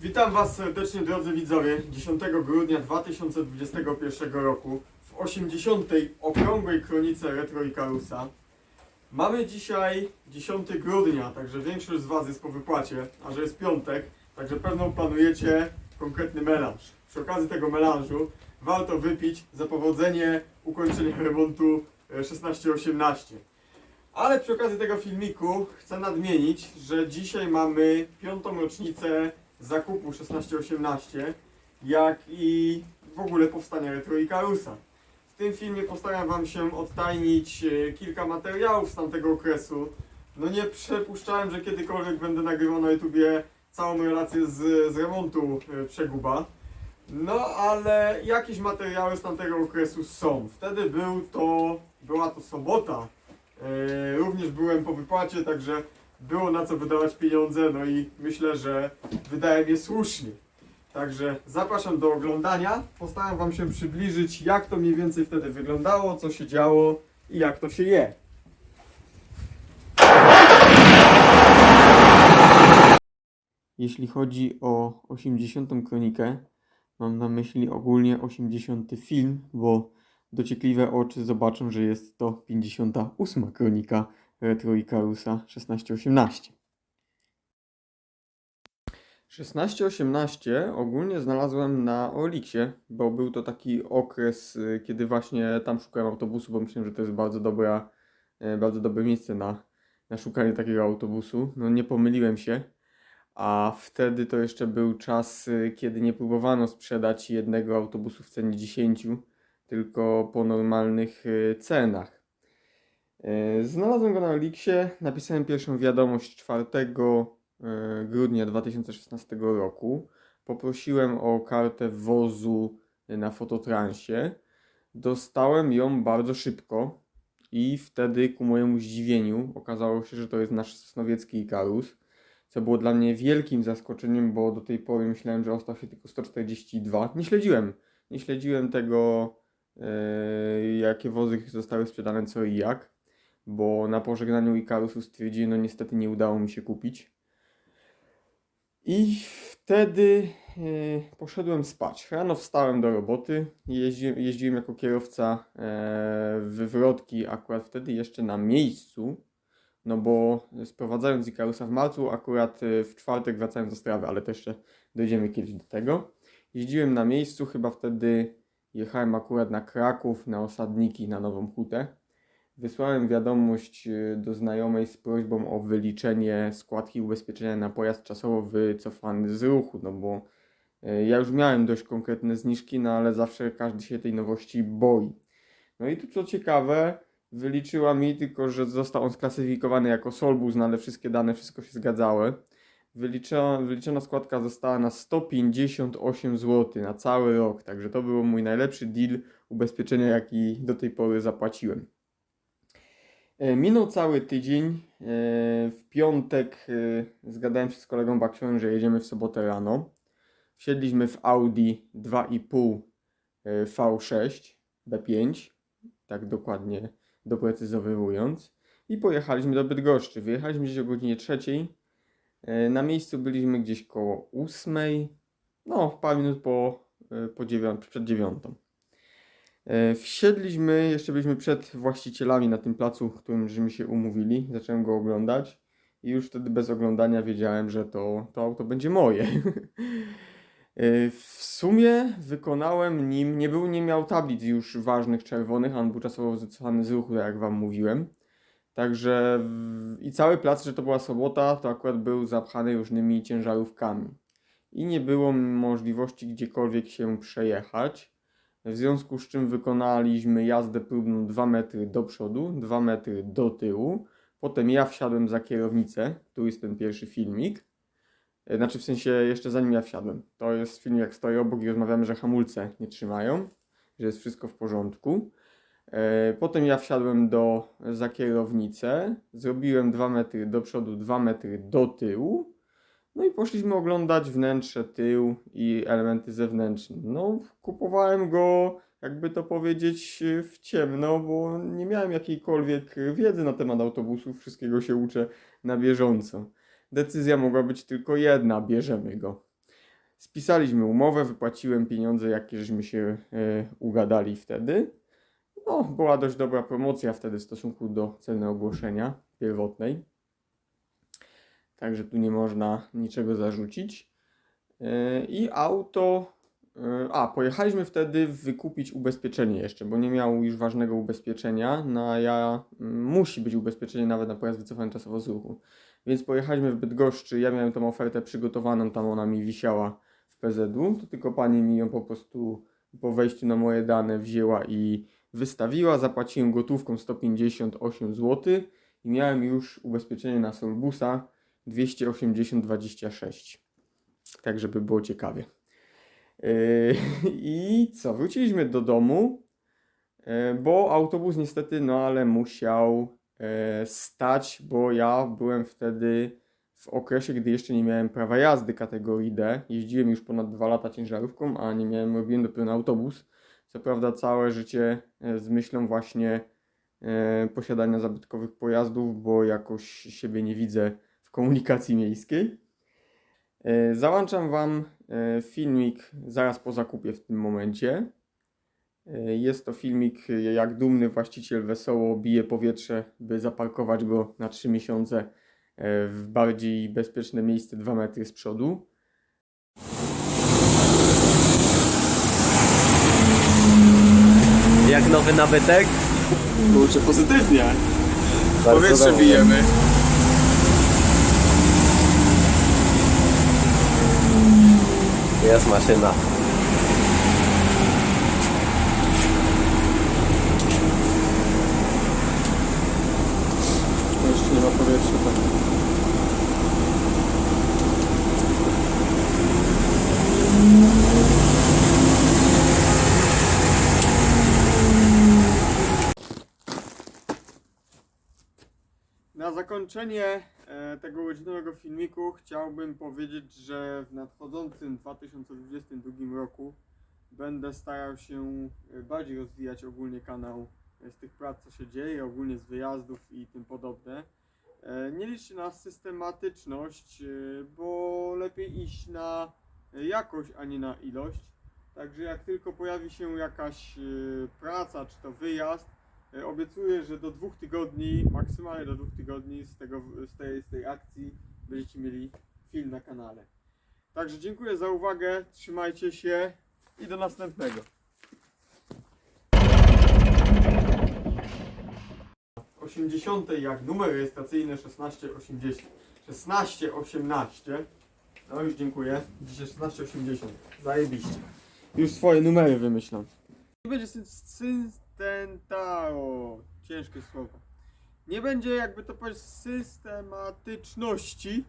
Witam Was serdecznie drodzy widzowie 10 grudnia 2021 roku w 80. okrągłej kronice Retro Ikarusa. Mamy dzisiaj 10 grudnia, także większość z Was jest po wypłacie, a że jest piątek, także pewno planujecie konkretny melanż. Przy okazji tego melanżu warto wypić za powodzenie ukończenia remontu e, 1618. Ale przy okazji tego filmiku chcę nadmienić, że dzisiaj mamy piątą rocznicę zakupu 1618, jak i w ogóle powstania Retro Ikarusa. W tym filmie postaram Wam się odtajnić e, kilka materiałów z tamtego okresu. No nie przypuszczałem, że kiedykolwiek będę nagrywał na YouTubie całą relację z, z remontu e, Przeguba. No ale jakieś materiały z tamtego okresu są. Wtedy był to, była to sobota. E, również byłem po wypłacie, także było na co wydawać pieniądze, no i myślę, że wydałem je słusznie. Także zapraszam do oglądania. Postaram Wam się przybliżyć, jak to mniej więcej wtedy wyglądało, co się działo i jak to się je. Jeśli chodzi o 80. kronikę, mam na myśli ogólnie 80. film, bo dociekliwe oczy zobaczą, że jest to 58. kronika Retro Ikarusa 1618. 1618 ogólnie znalazłem na Oliksie, bo był to taki okres, y, kiedy właśnie tam szukałem autobusu, bo myślałem, że to jest bardzo dobra, e, bardzo dobre miejsce na, na szukanie takiego autobusu. No nie pomyliłem się. A wtedy to jeszcze był czas, y, kiedy nie próbowano sprzedać jednego autobusu w cenie 10, tylko po normalnych cenach. E, Znalazłem go na Eliksie, napisałem pierwszą wiadomość 4 e, grudnia 2016 roku. Poprosiłem o kartę wozu na fototransie. Dostałem ją bardzo szybko i wtedy ku mojemu zdziwieniu okazało się, że to jest nasz sosnowiecki Ikarus, co było dla mnie wielkim zaskoczeniem, bo do tej pory myślałem, że ostał się tylko 142. Nie śledziłem, nie śledziłem tego, e, jakie wozy zostały sprzedane, co i jak bo na pożegnaniu Ikarusu stwierdziłem, no niestety nie udało mi się kupić. I wtedy e, poszedłem spać. Rano wstałem do roboty, jeździłem, jeździłem jako kierowca e, w wywrotki akurat wtedy jeszcze na miejscu, no bo sprowadzając Ikarusa w marcu, akurat e, w czwartek wracałem do Strawy, ale to jeszcze dojdziemy kiedyś do tego. Jeździłem na miejscu, chyba wtedy jechałem akurat na Kraków, na Osadniki, na Nową Hutę. Wysłałem wiadomość y, do znajomej z prośbą o wyliczenie składki ubezpieczenia na pojazd czasowo wycofany z ruchu, no bo y, ja już miałem dość konkretne zniżki, no ale zawsze każdy się tej nowości boi. No i tu co ciekawe, wyliczyła mi tylko, że został on sklasyfikowany jako Solbus, no ale wszystkie dane, wszystko się zgadzało. Wyliczona, wyliczona składka została na 158 zł na cały rok, także to był mój najlepszy deal ubezpieczenia, jaki do tej pory zapłaciłem. E, Minął cały tydzień. E, W piątek e, zgadałem się z kolegą Baksią, że jedziemy w sobotę rano. Wsiedliśmy w Audi 2,5 e, V6 B5, tak dokładnie doprecyzowując. I pojechaliśmy do Bydgoszczy. Wyjechaliśmy gdzieś o godzinie trzeciej. Na miejscu byliśmy gdzieś koło 8. No, parę minut po, po dziewią- przed dziewiątą. E, Wsiedliśmy, jeszcze byliśmy przed właścicielami na tym placu, którym żeśmy się umówili. Zacząłem go oglądać i już wtedy bez oglądania wiedziałem, że to, to auto będzie moje. E, W sumie wykonałem nim, nie był, nie miał tablic już ważnych czerwonych, on był czasowo wycofany z ruchu, tak jak wam mówiłem. Także w, i cały plac, że to była sobota, to akurat był zapchany różnymi ciężarówkami. I nie było możliwości gdziekolwiek się przejechać. W związku z czym wykonaliśmy jazdę próbną 2 metry do przodu, 2 metry do tyłu. Potem ja wsiadłem za kierownicę. Tu jest ten pierwszy filmik. E, Znaczy w sensie jeszcze zanim ja wsiadłem. To jest film jak stoję obok i rozmawiamy, że hamulce nie trzymają, że jest wszystko w porządku. E, Potem ja wsiadłem do, za kierownicę, zrobiłem 2 metry do przodu, 2 metry do tyłu. No i poszliśmy oglądać wnętrze, tył i elementy zewnętrzne. No, kupowałem go, jakby to powiedzieć, w ciemno, bo nie miałem jakiejkolwiek wiedzy na temat autobusów, wszystkiego się uczę na bieżąco. Decyzja mogła być tylko jedna, bierzemy go. Spisaliśmy umowę, wypłaciłem pieniądze, jakie żeśmy się e, ugadali wtedy. No, była dość dobra promocja wtedy w stosunku do ceny ogłoszenia pierwotnej. Także tu nie można niczego zarzucić. E, I auto. e, A, pojechaliśmy wtedy wykupić ubezpieczenie jeszcze, bo nie miał już ważnego ubezpieczenia. Na ja musi być ubezpieczenie nawet na pojazd wycofany czasowo z ruchu. Więc pojechaliśmy w Bydgoszczy. Ja miałem tą ofertę przygotowaną, tam ona mi wisiała w PZU. To tylko pani mi ją po prostu po wejściu na moje dane wzięła i wystawiła. Zapłaciłem gotówką 158 zł i miałem już ubezpieczenie na Solbusa 280,26. Tak, żeby było ciekawie. Yy, I co? Wróciliśmy do domu, yy, bo autobus niestety, no ale musiał yy, stać, bo ja byłem wtedy w okresie, gdy jeszcze nie miałem prawa jazdy kategorii D. Jeździłem już ponad dwa lata ciężarówką, a nie miałem, robiłem dopiero na autobus. Co prawda całe życie e, z myślą właśnie e, posiadania zabytkowych pojazdów, bo jakoś siebie nie widzę w komunikacji miejskiej. E, Załączam Wam e, filmik zaraz po zakupie w tym momencie. E, Jest to filmik, jak dumny właściciel wesoło bije powietrze, by zaparkować go na 3 miesiące w bardziej bezpieczne miejsce 2 metry z przodu. Jak nowy nabytek? Kurczę, pozytywnie. Bardzo Powietrze dobrze. bijemy. Jest maszyna. Jeszcze nie ma powietrza. Tak. Na zakończenie tego godzinowego filmiku chciałbym powiedzieć, że w nadchodzącym 2022 roku będę starał się e, bardziej rozwijać ogólnie kanał e, z tych prac, co się dzieje, ogólnie z wyjazdów i tym podobne. E, Nie liczcie na systematyczność, e, bo lepiej iść na jakość, a nie na ilość. Także jak tylko pojawi się jakaś e, praca, czy to wyjazd, e, obiecuję, że do dwóch tygodni, maksymalnie do dwóch tygodni z, tego, z, tej, z tej akcji będziecie mieli film na kanale. Także dziękuję za uwagę, trzymajcie się i do następnego. 80 jak numer rejestracyjny 1680. 1618. No już dziękuję. Dzisiaj 1680. Zajebiście. Już swoje numery wymyślam. Będzie sy- systentao. Ciężkie słowo. Nie będzie jakby to powiedzieć systematyczności